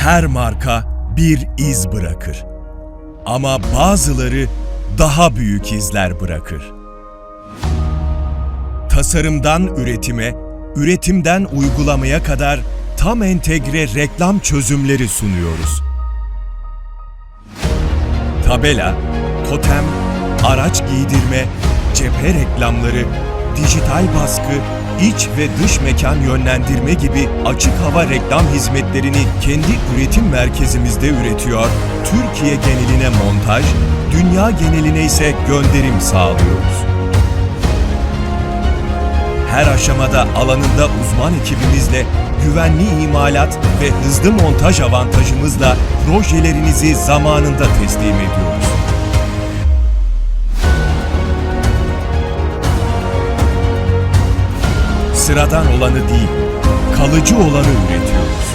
Her marka bir iz bırakır. Ama bazıları daha büyük izler bırakır. Tasarımdan üretime, üretimden uygulamaya kadar tam entegre reklam çözümleri sunuyoruz. Tabela, totem, araç giydirme, cephe reklamları, dijital baskı, iç ve dış mekan yönlendirme gibi açık hava reklam hizmetlerini kendi üretim merkezimizde üretiyor, Türkiye geneline montaj, dünya geneline ise gönderim sağlıyoruz. Her aşamada alanında uzman ekibimizle güvenli imalat ve hızlı montaj avantajımızla projelerinizi zamanında teslim ediyoruz. Sıradan olanı değil, kalıcı olanı üretiyoruz.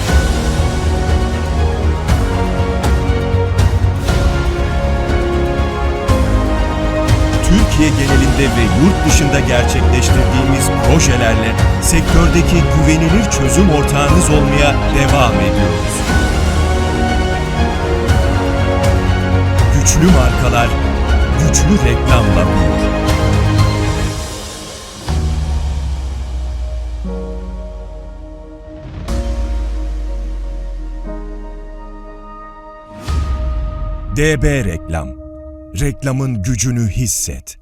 Türkiye genelinde ve yurt dışında gerçekleştirdiğimiz projelerle sektördeki güvenilir çözüm ortağınız olmaya devam ediyoruz. Güçlü markalar, güçlü reklamla büyür. DB Reklam. Reklamın gücünü hisset.